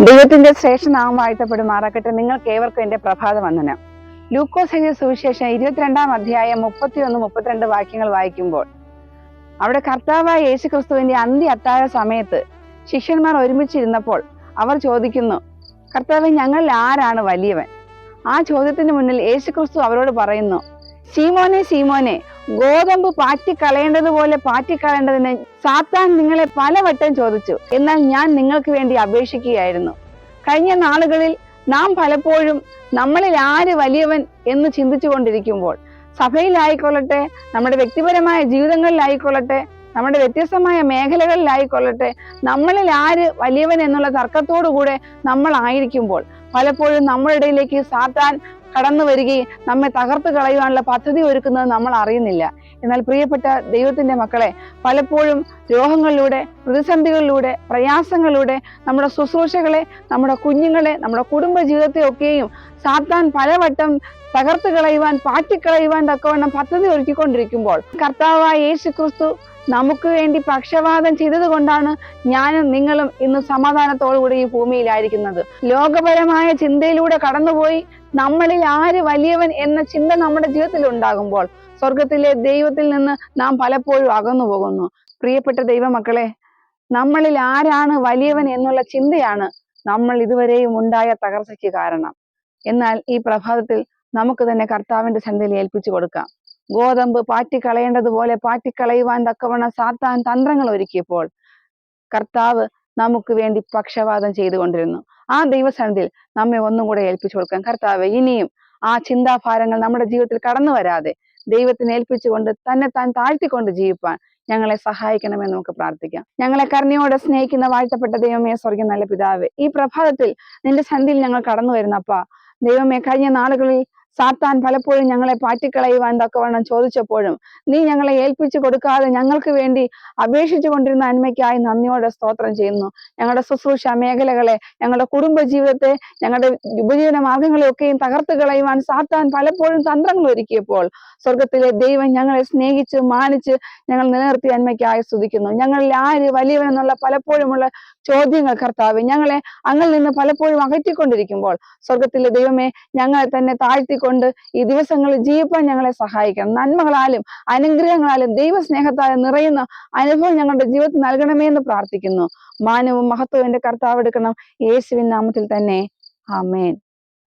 ദൈവത്തിന്റെ ശ്രേഷ്ഠനാമം വാഴ്ത്തപ്പെടുമാറാക്കട്ടെ നിങ്ങൾക്ക് ഏവർക്കും എന്റെ പ്രഭാത വന്ദനം ലൂക്കോസ് എന്ന സുവിശേഷം ഇരുപത്തിരണ്ടാം അധ്യായം മുപ്പത്തിയൊന്ന് മുപ്പത്തിരണ്ട് വാക്യങ്ങൾ വായിക്കുമ്പോൾ അവിടെ കർത്താവായ യേശു ക്രിസ്തുവിന്റെ അന്ത്യ അത്താഴ സമയത്ത് ശിഷ്യന്മാർ ഒരുമിച്ചിരുന്നപ്പോൾ അവർ ചോദിക്കുന്നു കർത്താവ് ഞങ്ങളിൽ ആരാണ് വലിയവൻ? ആ ചോദ്യത്തിന് മുന്നിൽ യേശു ക്രിസ്തു അവരോട് പറയുന്നു സീമോനെ സീമോനെ ഗോതമ്പ് പാറ്റിക്കളയേണ്ടതുപോലെ പാറ്റിക്കളയേണ്ടതിന് സാത്താൻ നിങ്ങളെ പലവട്ടം ചോദിച്ചു. എന്നാൽ ഞാൻ നിങ്ങൾക്ക് വേണ്ടി അപേക്ഷിക്കുകയായിരുന്നു. കഴിഞ്ഞ നാളുകളിൽ നാം പലപ്പോഴും നമ്മളിൽ ആര് വലിയവൻ എന്ന് ചിന്തിച്ചു കൊണ്ടിരിക്കുമ്പോൾ സഭയിലായിക്കൊള്ളട്ടെ നമ്മുടെ വ്യക്തിപരമായ ജീവിതങ്ങളിലായിക്കൊള്ളട്ടെ നമ്മുടെ വ്യത്യസ്തമായ മേഖലകളിലായിക്കൊള്ളട്ടെ നമ്മളിൽ ആര് വലിയവൻ എന്നുള്ള തർക്കത്തോടുകൂടെ നമ്മൾ ആയിരിക്കുമ്പോൾ പലപ്പോഴും നമ്മുടെ ഇടയിലേക്ക് സാത്താൻ കടന്നു വരികയും നമ്മെ തകർത്ത് കളയുവാനുള്ള പദ്ധതി ഒരുക്കുന്നത് നമ്മൾ അറിയുന്നില്ല. എന്നാൽ പ്രിയപ്പെട്ട ദൈവത്തിന്റെ മക്കളെ പലപ്പോഴും രോഗങ്ങളിലൂടെ പ്രതിസന്ധികളിലൂടെ പ്രയാസങ്ങളിലൂടെ നമ്മുടെ ശുശ്രൂഷകളെ നമ്മുടെ കുഞ്ഞുങ്ങളെ നമ്മുടെ കുടുംബ ജീവിതത്തെ ഒക്കെയും സാത്താൻ പലവട്ടം തകർത്ത് കളയുവാൻ പാറ്റിക്കളയുവാൻ തക്കവണ്ണം പദ്ധതി ഒരുക്കിക്കൊണ്ടിരിക്കുമ്പോൾ കർത്താവായ യേശു ക്രിസ്തു നമുക്ക് വേണ്ടി പക്ഷപാതം ചെയ്തത് കൊണ്ടാണ് ഞാനും നിങ്ങളും ഇന്ന് സമാധാനത്തോടുകൂടി ഈ ഭൂമിയിലായിരിക്കുന്നത്. ലോകപരമായ ചിന്തയിലൂടെ കടന്നുപോയി നമ്മളിൽ ആര് വലിയവൻ എന്ന ചിന്ത നമ്മുടെ ജീവിതത്തിൽ ഉണ്ടാകുമ്പോൾ സ്വർഗത്തിലെ ദൈവത്തിൽ നിന്ന് നാം പലപ്പോഴും അകന്നു പോകുന്നു. പ്രിയപ്പെട്ട ദൈവമക്കളെ നമ്മളിൽ ആരാണ് വലിയവൻ എന്നുള്ള ചിന്തയാണ് നമ്മൾ ഇതുവരെയും ഉണ്ടായ തകർച്ചയ്ക്ക് കാരണം. എന്നാൽ ഈ പ്രഭാതത്തിൽ നമുക്ക് തന്നെ കർത്താവിന്റെ ചന്തയിൽ ഏൽപ്പിച്ചു കൊടുക്കാം. ഗോതമ്പ് പാറ്റിക്കളയേണ്ടതുപോലെ പാറ്റിക്കളയുവാൻ തക്കവണ്ണം സാത്താൻ തന്ത്രങ്ങൾ ഒരുക്കിയപ്പോൾ കർത്താവ് നമുക്ക് വേണ്ടി പക്ഷപാതം ചെയ്തുകൊണ്ടിരുന്നു. ആ ദൈവസന്നിധിയിൽ നമ്മെ ഒന്നും കൂടെ ഏൽപ്പിച്ചു കൊടുക്കാൻ. കർത്താവ് ഇനിയും ആ ചിന്താഭാരങ്ങൾ നമ്മുടെ ജീവിതത്തിൽ കടന്നു വരാതെ ദൈവത്തിന് ഏൽപ്പിച്ചുകൊണ്ട് തന്നെ താൻ താഴ്ത്തിക്കൊണ്ട് ജീവിപ്പാൻ ഞങ്ങളെ സഹായിക്കണമെന്ന് നമുക്ക് പ്രാർത്ഥിക്കാം. ഞങ്ങളെ കരുണയോടെ സ്നേഹിക്കുന്ന വാഴ്ത്തപ്പെട്ട ദൈവമേ സ്വർഗം നല്ല പിതാവ് ഈ പ്രഭാതത്തിൽ നിന്റെ സന്ധിയിൽ ഞങ്ങൾ കടന്നു വരുന്നപ്പ. ദൈവമേ കഴിഞ്ഞ നാളുകളിൽ സാത്താൻ പലപ്പോഴും ഞങ്ങളെ പാറ്റിക്കളയുവാൻ തക്കവണ്ണം ചോദിച്ചപ്പോഴും നീ ഞങ്ങളെ ഏൽപ്പിച്ചു കൊടുക്കാതെ ഞങ്ങൾക്ക് വേണ്ടി അപേക്ഷിച്ചു കൊണ്ടിരുന്ന നന്മയ്ക്കായി നന്ദിയോടെ സ്തോത്രം ചെയ്യുന്നു. ഞങ്ങളുടെ ശുശ്രൂഷ മേഖലകളെ ഞങ്ങളുടെ കുടുംബ ജീവിതത്തെ ഞങ്ങളുടെ ഉപജീവന മാർഗങ്ങളെയൊക്കെയും തകർത്ത് കളയുവാൻ സാത്താൻ പലപ്പോഴും തന്ത്രങ്ങൾ ഒരുക്കിയപ്പോൾ സ്വർഗത്തിലെ ദൈവം ഞങ്ങളെ സ്നേഹിച്ച് മാനിച്ച് ഞങ്ങൾ നിലനിർത്തിയ നന്മയ്ക്കായി സ്തുതിക്കുന്നു. ഞങ്ങളിൽ ആര് വലിയവനെന്നുള്ള പലപ്പോഴുമുള്ള ചോദ്യങ്ങൾ കർത്താവ് ഞങ്ങളെ അങ്ങിൽ നിന്ന് പലപ്പോഴും അകറ്റിക്കൊണ്ടിരിക്കുമ്പോൾ സ്വർഗത്തിലെ ദൈവമേ ഞങ്ങളെ തന്നെ താഴ്ത്തിക്കൊണ്ട് ഈ ദിവസങ്ങളിൽ ജീവിപ്പാൻ ഞങ്ങളെ സഹായിക്കണം. നന്മകളാലും അനുഗ്രഹങ്ങളാലും ദൈവസ്നേഹത്താലും നിറയുന്ന അനുഭവം ഞങ്ങളുടെ ജീവിതത്തിൽ നൽകണമേ എന്ന് പ്രാർത്ഥിക്കുന്നു. മാനവും മഹത്വവും എന്റെ കർത്താവ് എടുക്കണം. യേശുവിൻ നാമത്തിൽ തന്നെ. ആമേൻ.